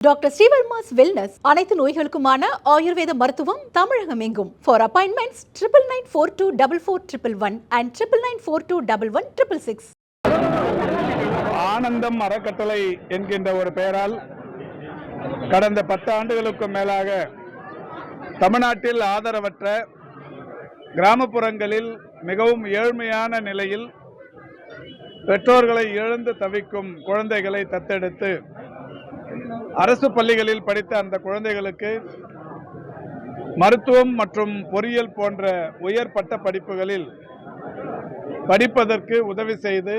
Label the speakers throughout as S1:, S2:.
S1: Doctor Srivarma's wellness அனைத்து நோய்களுக்குமான ஆயுர்வேத மருத்துவம் தமிழகம் எங்கும் for appointments triple nine four two double four triple one and triple nine four two double one triple six
S2: ஆனந்தம் அறக்கட்டளை என்கின்ற ஒரு பெயரால் கடந்த பத்து ஆண்டுகளுக்கும் மேலாக தமிழ்நாட்டில் ஆதரவற்ற கிராமப்புறங்களில் மிகவும் ஏழ்மையான நிலையில் பெற்றோர்களை இழந்து தவிக்கும் குழந்தைகளை தத்தெடுத்து அரசு பள்ளிகளில் படித்த அந்த குழந்தைகளுக்கு மருத்துவம் மற்றும் பொறியியல் போன்ற உயர் பட்ட படிப்புகளில் படிப்பதற்கு உதவி செய்து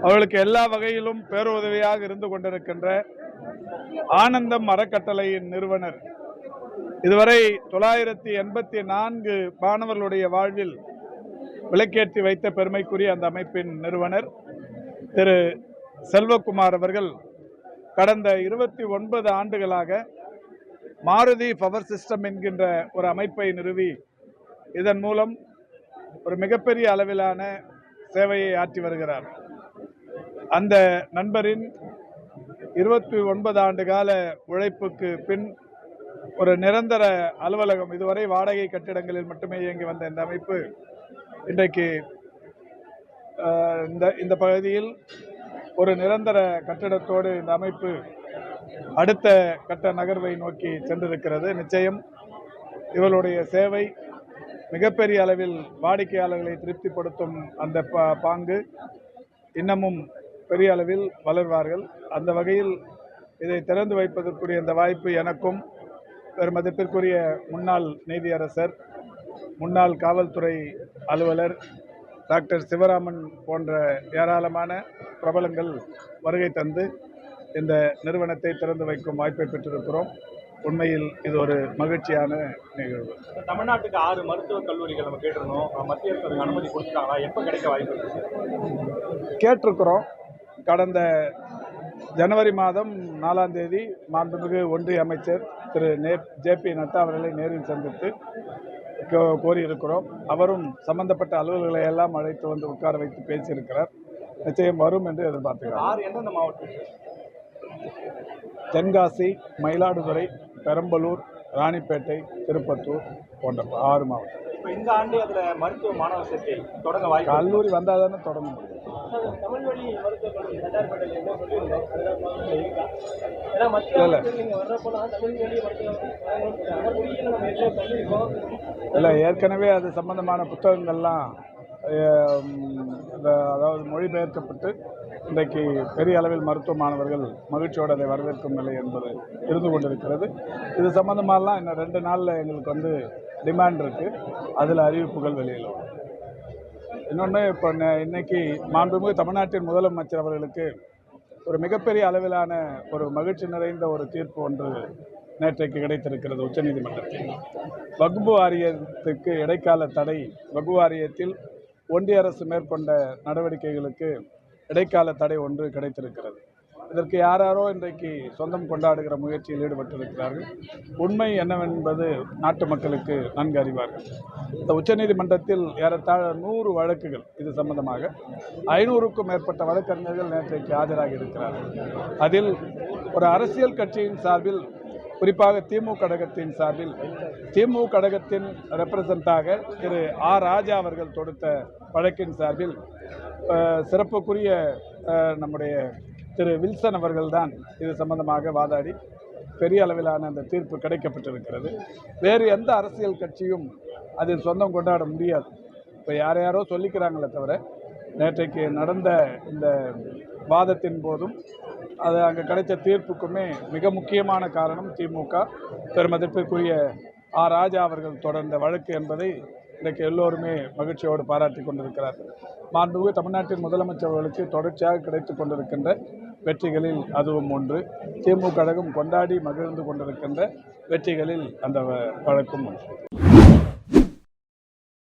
S2: அவர்களுக்கு எல்லா வகையிலும் பேருதவியாக இருந்து கொண்டிருக்கின்ற ஆனந்தம் அறக்கட்டளையின் நிறுவனர். இதுவரை தொள்ளாயிரத்தி எண்பத்தி நான்கு மாணவர்களுடைய வாழ்வில் விளக்கேற்றி வைத்த பெருமைக்குரிய அந்த அமைப்பின் நிறுவனர் திரு செல்வகுமார் அவர்கள் கடந்த இருபத்தி ஒன்பது ஆண்டுகளாக மாருதி பவர் சிஸ்டம் என்கின்ற ஒரு அமைப்பை நிறுவி இதன் மூலம் ஒரு மிகப்பெரிய அளவிலான சேவையை ஆற்றி வருகிறார். அந்த நண்பரின் இருபத்தி ஒன்பது ஆண்டு கால உழைப்புக்கு பின் ஒரு நிரந்தர அலுவலகம் இதுவரை வாடகை கட்டிடங்களில் மட்டுமே இயங்கி வந்த இந்த அமைப்பு இன்றைக்கு இந்த இந்த பகுதியில் ஒரு நிரந்தர கட்டிடத்தோடு இந்த அமைப்பு அடுத்த கட்ட நகர்வை நோக்கி சென்றிருக்கிறது. நிச்சயம் இவளுடைய சேவை மிகப்பெரிய அளவில் வாடிக்கையாளர்களை திருப்திப்படுத்தும் அந்த பாங்கு இன்னமும் பெரிய அளவில் வளர்வார்கள். அந்த வகையில் இதை திறந்து வைப்பதற்குரிய இந்த வாய்ப்பு எனக்கும் பெருமதிப்பிற்குரிய முன்னாள் நீதியரசர் முன்னாள் காவல்துறை அலுவலர் டாக்டர் சிவராமன் போன்ற ஏராளமான பிரபலங்கள் வருகை தந்து இந்த நிறுவனத்தை திறந்து வைக்கும் வாய்ப்பை பெற்றிருக்கிறோம். உண்மையில் இது ஒரு மகிழ்ச்சியான நிகழ்வு.
S3: தமிழ்நாட்டுக்கு ஆறு மருத்துவக் கல்லூரிகள் நம்ம கேட்டிருந்தோம். மத்திய அரசு அனுமதி கொடுத்துட்டாங்களா? எப்போ கிடைக்க வாய்ப்பு
S2: கேட்டிருக்கிறோம். கடந்த ஜனவரி மாதம் நாலாம் தேதி மாண்புமிகு ஒன்றிய அமைச்சர் திரு நே ஜேபி நட்டா அவர்களை நேரில் சந்தித்து கோரியிருக்கிறோம். அவரும் சம்பந்தப்பட்ட அலுவலர்களை எல்லாம் அழைத்து வந்து உட்கார வைத்து பேசியிருக்கிறார். நிச்சயம் வரும் என்று
S3: மாவட்டம்?
S2: தென்காசி மயிலாடுதுறை பெரம்பலூர் ராணிப்பேட்டை திருப்பத்தூர் போன்ற ஆறு மாவட்டம்.
S3: இப்போ இந்த ஆண்டு அதில் மருத்துவ மாணவர் சேர்க்கை தொடங்க வாய்ப்பு.
S2: கல்லூரி வந்தால் தானே தொடங்க முடியும்.
S3: தமிழ் வழி மருத்துவக் கல்லூரி
S2: இல்ல.
S3: ஏற்கனவே சொல்லியிருக்கோம்
S2: இல்லை ஏற்கனவே அது சம்பந்தமான புத்தகங்கள்லாம் அதாவது மொழிபெயர்க்கப்பட்டு இன்றைக்கு பெரிய அளவில் மருத்துவ மாணவர்கள் மகிழ்ச்சியோடு அதை வரவேற்கும் நிலை என்பது இருந்து கொண்டிருக்கிறது. இது சம்பந்தமாலாம் இன்னும் ரெண்டு நாளில் எங்களுக்கு வந்து டிமாண்ட் இருக்குது அதில் அறிவிப்புகள் வெளியில் வரும். இன்னொன்று இப்போ இன்னைக்கு மாண்புமிகு தமிழ்நாட்டின் முதலமைச்சர் அவர்களுக்கு ஒரு மிகப்பெரிய அளவிலான ஒரு மகிழ்ச்சி நிறைந்த ஒரு தீர்ப்பு ஒன்று நேற்றைக்கு கிடைத்திருக்கிறது உச்சநீதிமன்றத்தில். வகுப்பு வாரியத்துக்கு இடைக்கால தடை. வகுப்பு வாரியத்தில் ஒன்றிய அரசு மேற்கொண்ட நடவடிக்கைகளுக்கு இடைக்கால தடை ஒன்று கிடைத்திருக்கிறது. இதற்கு யாராரோ இன்றைக்கு சொந்தம் கொண்டாடுகிற முயற்சியில் ஈடுபட்டிருக்கிறார்கள். உண்மை என்னவென்பது நாட்டு மக்களுக்கு நன்கு அறிவார்கள். இந்த உச்சநீதிமன்றத்தில் ஏறத்தாழ நூறு வழக்குகள் இது சம்பந்தமாக ஐநூறுக்கும் மேற்பட்ட வழக்கறிஞர்கள் நேற்றைக்கு ஆஜராகி இருக்கிறார்கள். அதில் ஒரு அரசியல் கட்சியின் சார்பில் குறிப்பாக திமுக கழகத்தின் சார்பில் திமுக கழகத்தின் ரெப்ரசண்டாக திரு ஆர் ராஜா அவர்கள் தொடுத்த வழக்கின் சார்பில் சிறப்புக்குரிய நம்முடைய திரு வில்சன் அவர்கள்தான் இது சம்பந்தமாக வாதாடி பெரிய அளவிலான அந்த தீர்ப்பு கிடைக்கப்பட்டிருக்கிறது. வேறு எந்த அரசியல் கட்சியும் அதில் சொந்தம் கொண்டாட முடியாது. இப்போ யார் யாரோ சொல்லிக்கிறாங்களே தவிர நேற்றைக்கு நடந்த இந்த வாதத்தின் போதும் அது அங்கே கிடைச்ச தீர்ப்புக்குமே மிக முக்கியமான காரணம் திமுக. பெருமதிப்பிற்குரிய ஆ ராஜா அவர்கள் தொடர்ந்த வழக்கு என்பதை இன்றைக்கு எல்லோருமே மகிழ்ச்சியோடு பாராட்டி கொண்டிருக்கிறார்கள். மாண்புமிகு தமிழ்நாட்டின் முதலமைச்சர்களுக்கு தொடர்ச்சியாக கிடைத்து கொண்டிருக்கின்ற வெற்றிகளில் அதுவும் ஒன்று. திமுக கழகம் கொண்டாடி மகிழ்ந்து கொண்டிருக்கின்ற வெற்றிகளில் அந்த வ- வழக்கும் ஒன்று.